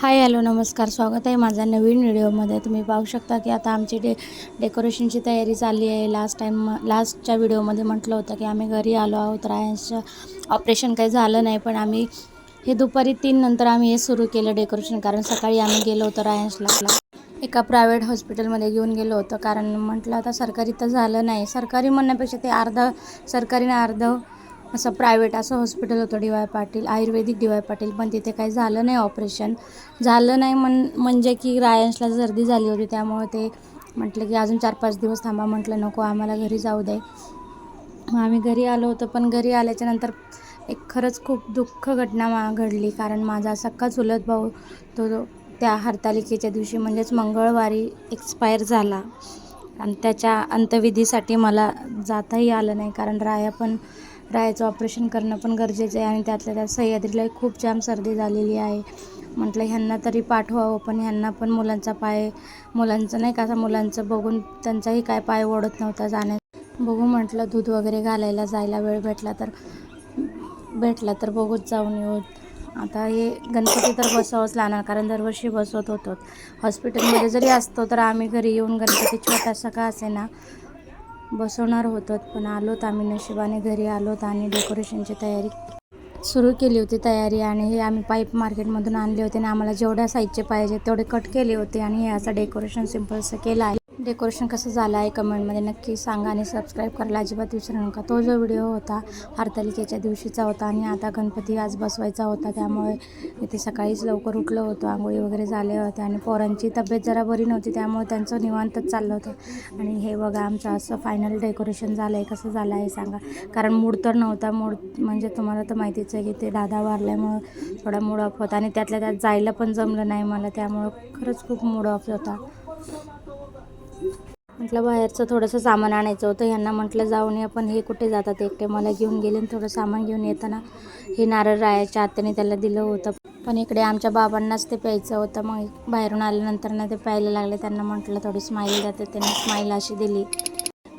Hi hello नमस्कार स्वागत आहे माझ्या नवीन व्हिडिओमध्ये. तुम्ही पाहू शकता की आता आमची डे डेकोरेशनची तयारी चालली आहे. लास्ट टाईम लास्टच्या व्हिडिओमध्ये म्हटलं होतं की आम्ही घरी आलो आहोत. रायांचं ऑपरेशन काही झालं नाही पण आम्ही हे दुपारी तीन नंतर आम्ही हे सुरू केलं डेकोरेशन कारण सकाळी आम्ही गेलो होतो रायन्सला एका प्रायव्हेट हॉस्पिटलमध्ये घेऊन गेलो होतो कारण म्हटलं आता सरकारी तर झालं नाही. सरकारी म्हणण्यापेक्षा ते अर्धं सरकारीनं अर्धं असं प्रायव्हेट असं हॉस्पिटल होतं डी वाय पाटील आयुर्वेदिक डी वाय पाटील. पण तिथे काही झालं नाही ऑपरेशन झालं नाही म्हण म्हणजे की रायन्सला सर्दी झाली होती त्यामुळे ते म्हटलं की अजून चार पाच दिवस थांबा म्हटलं नको आम्हाला घरी जाऊ दे. मग आम्ही घरी आलो होतो पण घरी आल्याच्यानंतर एक खरंच खूप दुःख घटना मा घडली. कारण माझा सख्खा चुलत भाऊ तो तो त्या हरतालिकेच्या दिवशी म्हणजेच मंगळवारी एक्सपायर झाला. आणि त्याच्या अंत्यविधीसाठी मला जाताही आलं नाही कारण राया पण रायाचं ऑपरेशन करणं पण गरजेचं आहे आणि त्यातल्या त्यात सह्याद्रीला खूप जाम सर्दी झालेली आहे. म्हटलं ह्यांना तरी पाठवावं पण ह्यांना पण मुलांचा पाय मुलांचं नाही का असं मुलांचं बघून त्यांचाही काय पाय ओढत नव्हता जाण्या बघू म्हटलं दूध वगैरे घालायला जायला वेळ भेटला तर भेटला तर बघूच जाऊन येऊ. आता हे गणपती तर बसावंच लागणार कारण दरवर्षी बसवत होतो. हॉस्पिटलमध्ये जरी असतो तर आम्ही घरी येऊन गणपती छोटासा का असे ना बसवणार होतो पण आलोत आम्ही नशिबाने. घरी आलोत आणि डेकोरेशनची तयारी सुरू केली होती तयारी आणि हे आम्ही पाईप मार्केटमधून आणले होते आणि आम्हाला जेवढ्या साईजचे पाहिजे तेवढे कट केले होते आणि हे असं डेकोरेशन सिम्पलचं केलं आहे. डेकोरेशन कसं झालं आहे कमेंटमध्ये नक्की सांगा आणि सबस्क्राईब करायला अजिबात विसरू नका. तो जो व्हिडिओ होता हरतालिकेच्या दिवशीचा होता आणि आता गणपती आज बसवायचा होता त्यामुळे इथे सकाळीच लवकर उठलो होतो आंघोळी वगैरे झाले होते आणि पोरांची तब्येत जरा बरी नव्हती त्यामुळे त्यांचं निवांतच चाललं होतं. आणि हे बघा आमचं असं फायनल डेकोरेशन झालं आहे कसं झालं आहे सांगा. कारण मूड तर नव्हता मूड म्हणजे तुम्हाला तर माहितीच आहे की ते दादा वारल्यामुळं थोडा मूड ऑफ होता आणि त्यातल्या त्यात जायला पण जमलं नाही मला त्यामुळं खरंच खूप मूड ऑफ होता. म्हटलं बाहेरचं थोडंसं सामान आणायचं होतं. ह्यांना म्हटलं जाऊन ये पण हे कुठे जातात? एकटे मला घेऊन गेले आणि थोडं सामान घेऊन येताना. हे नारळ रायाच्या आत्याने त्याला दिलं होतं. पण इकडे आमच्या बाबांनाच ते प्यायचं होतं. मग बाहेरून आल्यानंतर ना ते प्यायला लागले. त्यांना म्हटलं थोडी स्माईल जाते त्यांनी स्माईल अशी दिली.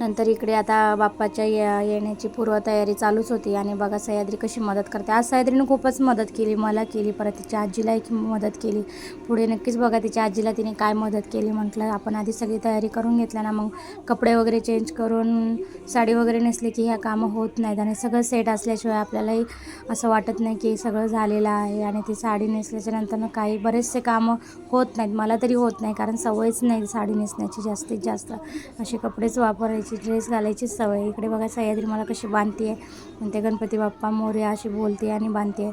नंतर इकडे आता बाप्पाच्या ये येण्याची पूर्वतयारी चालूच होती आणि बघा सह्याद्री कशी मदत करते. आज सह्याद्रीनं खूपच मदत केली मला केली परत तिच्या आजीलाही मदत केली. पुढे नक्कीच बघा तिच्या आजीला तिने काय मदत केली म्हटलं. आपण आधी सगळी तयारी करून घेतल्या ना मग कपडे वगैरे चेंज करून साडी वगैरे नसली की ह्या कामं होत नाहीत आणि सगळं सेट असल्याशिवाय आपल्यालाही असं वाटत नाही की सगळं झालेलं आहे आणि ती साडी नेसल्याच्या नंतरनं काही बरेचसे कामं होत नाहीत. मला तरी होत नाही कारण सवयच नाही साडी नेसण्याची जास्तीत जास्त. असे कपडेच वापरायचे. ड्रेस घालायची सवय. इकडे बघा सह्याद्री मला कशी बांधते आहे म्हणते गणपती बाप्पा मोर्या अशी बोलते आणि बांधते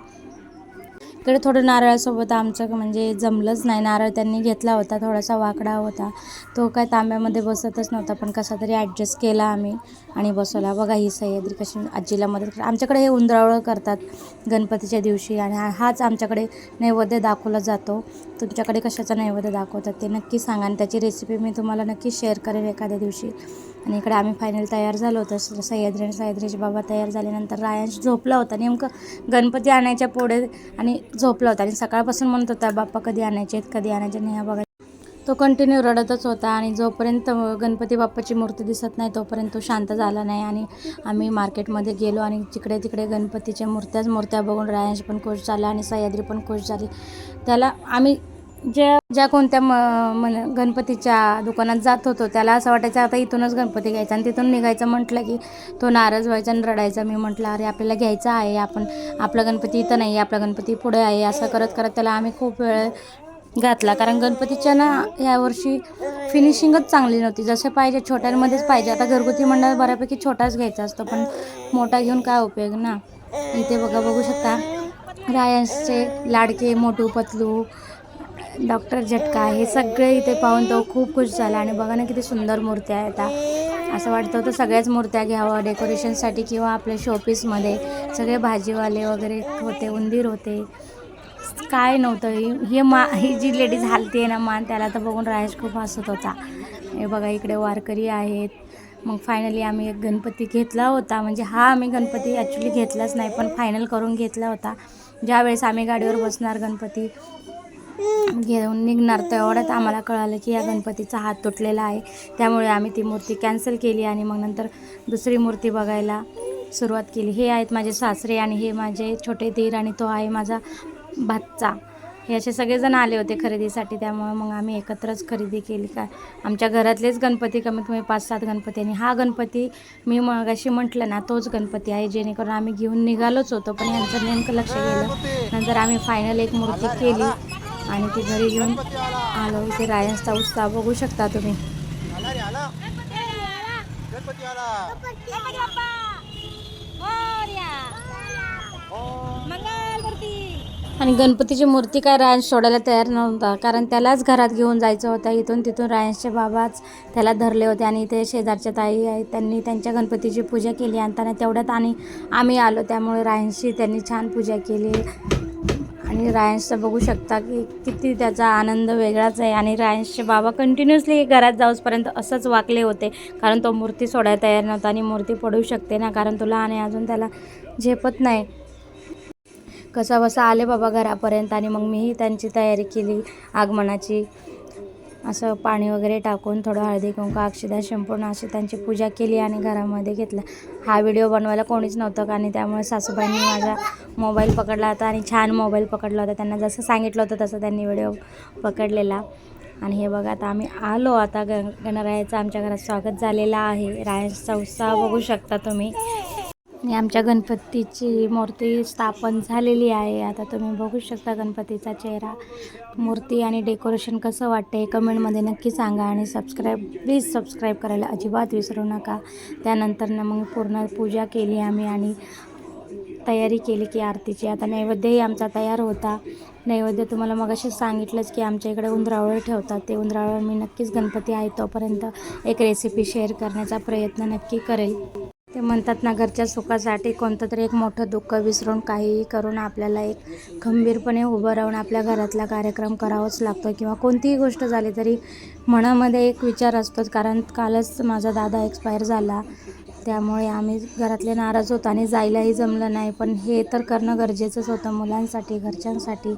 इकडे थोडं नारळासोबत आमचं म्हणजे जमलंच नाही. नारळ त्यांनी घेतला होता थोडासा वाकडा होता. तो काय तांब्यामध्ये बसतच नव्हता पण कसा तरी ॲडजस्ट केला आम्ही आणि बसवला. बघा ही सह्याद्री कशी आजीला मदत आमच्याकडे हे उंदरावळं करतात गणपतीच्या दिवशी आणि हाच आमच्याकडे नैवेद्य दाखवला जातो. तुमच्याकडे कशाचा नैवेद्य दाखवतात ते नक्की सांगा आणि त्याची रेसिपी मी तुम्हाला नक्की शेअर करेन एखाद्या दिवशी. आणि इकडे आम्ही फायनल तयार झालो होतो. सह्याद्री आणि सह्याद्रीचे बाबा तयार झाल्यानंतर रायांश झोपला होता. नेमकं गणपती आणायच्या पुढे आणि झोपला होता. आणि सकाळपासून म्हणत होता बाप्पा कधी आणायचे आहेत? कधी आणायचे नाही? हा बघा. तो कंटिन्यू रडतच होता आणि जोपर्यंत गणपती बाप्पाची मूर्ती दिसत नाही तोपर्यंत तो शांत झाला नाही. आणि आम्ही मार्केटमध्ये गेलो आणि तिकडे तिकडे गणपतीच्या मूर्त्याच मूर्त्या बघून रायांश पण खुश झाला आणि सह्याद्री पण खुश झाली. त्याला आम्ही ज्या ज्या कोणत्या म मन गणपतीच्या दुकानात जात होतो त्याला असं वाटायचं आता इथूनच गणपती घ्यायचा आणि तिथून निघायचं. म्हटलं की तो नाराज व्हायचा आणि रडायचा. मी म्हटलं अरे आपल्याला घ्यायचा आहे. आपण आपला गणपती इथं नाही आपला गणपती पुढे आहे. असं करत करत त्याला आम्ही खूप वेळ घातला. कारण गणपतीच्या ना यावर्षी फिनिशिंगच चांगली नव्हती. जसं पाहिजे छोट्यांमध्येच पाहिजे. आता घरगुती मंडळ बऱ्यापैकी छोटाच घ्यायचा असतो. पण मोठा घेऊन काय उपयोग ना? इथे बघा बघू शकता. रायन्सचे लाडके मोटू पतलू डॉक्टर झटका हे सगळे इथे पाहून तो खूप खुश झाला आणि बघा ना किती सुंदर मूर्त्या आहेत असं वाटतं होतं सगळ्याच मूर्त्या घ्यावं डेकोरेशनसाठी किंवा आपल्या शोपीसमध्ये सगळे भाजीवाले वगैरे होते उंदीर होते. काय नव्हतं ही- हे मा ही जी लेडीज हालते ना मान त्याला तर बघून रायश खूप हसत होता. हे बघा इकडे वारकरी आहेत. मग फायनली आम्ही एक गणपती घेतला होता. म्हणजे हा आम्ही गणपती ॲक्च्युली घेतलाच नाही पण फायनल करून घेतला होता. ज्यावेळेस आम्ही गाडीवर बसणार गणपती घेऊन निघणार. तेवढ्यात आम्हाला कळालं की या गणपतीचा हात तुटलेला आहे. त्यामुळे आम्ही ती मूर्ती कॅन्सल केली आणि मग नंतर दुसरी मूर्ती बघायला सुरुवात केली. हे आहेत माझे सासरे आणि हे माझे छोटे धीर आणि तो आहे माझा भाचा. हे असे सगळेजण आले होते खरेदीसाठी. त्यामुळे मग आम्ही एकत्रच खरेदी केली. काय आमच्या घरातलेच गणपती कमीत कमी पाच सात गणपती. आणि हा गणपती मी मग अशी म्हटलं ना तोच गणपती आहे. जेणेकरून आम्ही घेऊन निघालोच होतो. पण यांचं नेमकं लक्ष गेलं. नंतर आम्ही फायनल एक मूर्ती केली. आणि ती घरी घेऊन आलो. इथे रायन्सचा उत्साह बघू शकता तुम्ही. आणि गणपतीची मूर्ती काय रायन्स सोडायला तयार नव्हता कारण त्यालाच घरात घेऊन जायचं होतं. इथून तिथून रायन्सचे बाबाच त्याला धरले होते आणि इथे शेजारच्या ताई आहेत त्यांनी त्यांच्या गणपतीची पूजा केली. आणताना तेवढ्यात आणि आम्ही आलो त्यामुळे रायन्सची त्यांनी छान पूजा केली. आणि रायन्सचं बघू शकता की किती त्याचा आनंद वेगळाच आहे. आणि रायन्सचे बाबा कंटिन्युअसली घरात जाऊसपर्यंत असंच वाकले होते. कारण तो मूर्ती सोडायला तयार नव्हता आणि मूर्ती पडू शकते ना. कारण तुला आणि अजून त्याला झेपत नाही. कसा बसा आले बाबा घरापर्यंत आणि मग मीही त्यांची तयारी केली आगमनाची. असं पाणी वगैरे टाकून थोडं हळदी कुंकू अक्षदा शिंपून अशी त्यांची पूजा केली आणि घरामध्ये घेतला. हा व्हिडिओ बनवायला कोणीच नव्हतं आणि त्यामुळे सासूबाईंनी माझा मोबाईल पकडला होता आणि छान मोबाईल पकडला होता. त्यांना जसं सांगितलं होतं तसं त्यांनी व्हिडिओ पकडलेला. आणि हे बघा आता आम्ही आलो. आता ग गणरायाचं आमच्या घरात स्वागत झालेलं आहे. रायांचा उत्साह बघू शकता तुम्ही. आणि आमच्या गणपतीची मूर्ती स्थापन झालेली आहे. आता तुम्ही बघू शकता गणपतीचा चेहरा. मूर्ती आणि डेकोरेशन कसं वाटतं हे कमेंटमध्ये नक्की सांगा आणि सबस्क्राईब प्लीज सबस्क्राईब करायला अजिबात विसरू नका. त्यानंतर ना मग पूर्ण पूजा केली आम्ही आणि तयारी केली की आरतीची. आता नैवेद्यही आमचा तयार होता. नैवेद्य तुम्हाला मग सांगितलंच की आमच्या इकडे उंदरावळ ठेवतात. ते उंदरावळ मी नक्कीच गणपती आहे तोपर्यंत एक रेसिपी शेअर करण्याचा प्रयत्न नक्की करेल. ते म्हणतात ना घरच्या सुखासाठी कोणतं तरी एक मोठं दुःख विसरून काहीही करून आपल्याला एक खंबीरपणे उभं राहून आपल्या घरातला कार्यक्रम करावाच लागतो किंवा कोणतीही गोष्ट झाली तरी मनामध्ये एक विचार असतोच. कारण कालच माझा दादा एक्सपायर झाला. त्यामुळे आम्ही घरातले नाराज होतो आणि जायलाही जमलं नाही. पण हे तर करणं गरजेचंच होतं मुलांसाठी घरच्यांसाठी.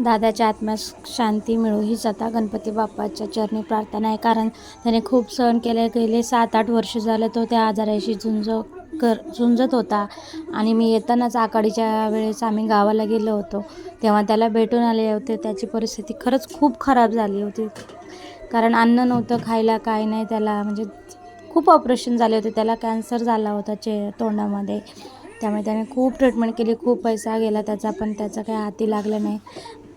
दादाच्या आत्म्यास शांती मिळो हीच आता गणपती बाप्पाच्या चरणी प्रार्थना आहे. कारण त्याने खूप सहन केले गेले सात आठ वर्ष झालं तो त्या आजाराशी झुंज कर झुंजत होता. आणि मी येतानाच आकाडीच्या वेळेस आम्ही गावाला गेलो होतो. तेव्हा त्याला भेटून आले होते. त्याची परिस्थिती खरंच खूप खराब झाली होती. कारण अन्न नव्हतं खायला काय नाही त्याला म्हणजे खूप ऑपरेशन झाले होते. त्याला कॅन्सर झाला होता चे तोंडामध्ये. त्यामुळे त्याने खूप ट्रीटमेंट केली खूप पैसा गेला त्याचा पण त्याचा काही हाती लागलं नाही.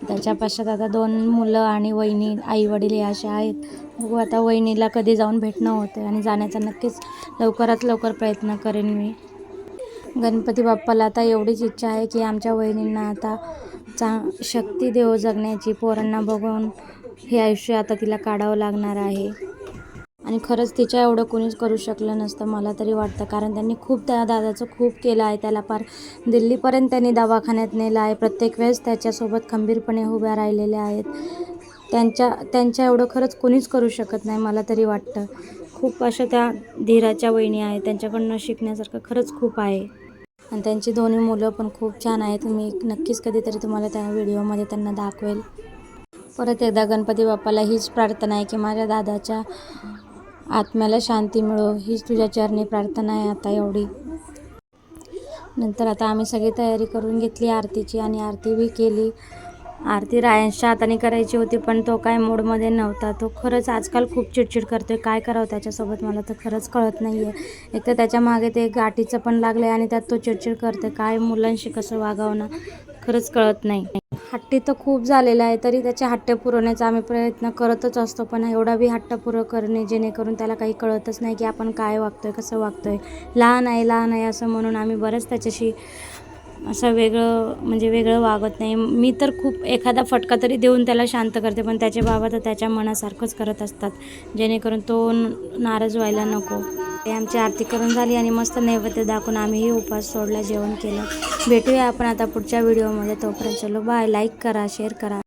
त्याच्या पश्चात आता दोन मुलं आणि वहिनी आई वडील हे असे आहेत. बघू आता वहिनीला कधी जाऊन भेटणं होतं आणि जाण्याचा नक्कीच लवकरात लवकर प्रयत्न करेन मी. गणपती बाप्पाला आता एवढीच इच्छा आहे की आमच्या वहिनींना आता चा शक्ती देव जगण्याची पोरांना बघून हे आयुष्य आता तिला काढावं लागणार आहे. आणि खरंच तिच्या एवढं कोणीच करू शकलं नसतं मला तरी वाटतं. कारण त्यांनी खूप त्या दादाचं खूप केलं आहे. त्याला पार दिल्लीपर्यंत त्यांनी दवाखान्यात नेलं आहे. प्रत्येक वेळेस त्याच्यासोबत खंबीरपणे उभ्या राहिलेल्या आहेत. त्यांच्या त्यांच्या एवढं खरंच कोणीच करू शकत नाही मला तरी वाटतं. खूप अशा त्या धीराच्या वहिनी आहेत. त्यांच्याकडनं शिकण्यासारखं खरंच खूप आहे. आणि त्यांची दोन्ही मुलं पण खूप छान आहेत. मी नक्कीच कधीतरी तुम्हाला त्या व्हिडिओमध्ये त्यांना दाखवेल. परत एकदा गणपती बाप्पाला हीच प्रार्थना आहे की माझ्या दादाच्या आत्म्याला शांती मिळो हीच तुझ्या चरणी प्रार्थना आहे आता एवढी. नंतर आता आम्ही सगळी तयारी करून घेतली आरतीची आणि आरती बी केली. आरती रायांच्या हाताने करायची होती पण तो काय मूडमध्ये नव्हता. तो खरंच आजकाल खूप चिडचिड करतोय. काय करावं त्याच्यासोबत मला तर खरंच कळत नाही आहे एक तर त्याच्यामागे ते गाठीचं पण लागलं आहे आणि त्यात तो चिडचिड करतोय. काय मुलांशी कसं वागावं ना खरंच कळत नाही. हट्टी तर खूप झालेला आहे तरी त्याचे हट्ट पुरवण्याचा आम्ही प्रयत्न करतच असतो पण एवढा बी हट्ट पुरं करणे जेणेकरून त्याला काही कळतच नाही की आपण काय वागतो आहे कसं वागतो आहे लहान आहे लहान आहे असं म्हणून आम्ही बरंच त्याच्याशी असं वेगळं म्हणजे वेगळं वागत नाही. मी तर खूप एखादा फटका तरी देऊन त्याला शांत करते पण त्याचे बाबा तर त्याच्या मनासारखंच करत असतात. जेणेकरून तो नाराज व्हायला नको. ते आमची आरती करून झाली आणि मस्त नैवेद्य दाखवून आम्हीही उपास सोडला जेवण केलं. भेटूया आपण आता पुढच्या व्हिडिओमध्ये. तोपर्यंत चलो बाय. लाईक करा शेअर करा.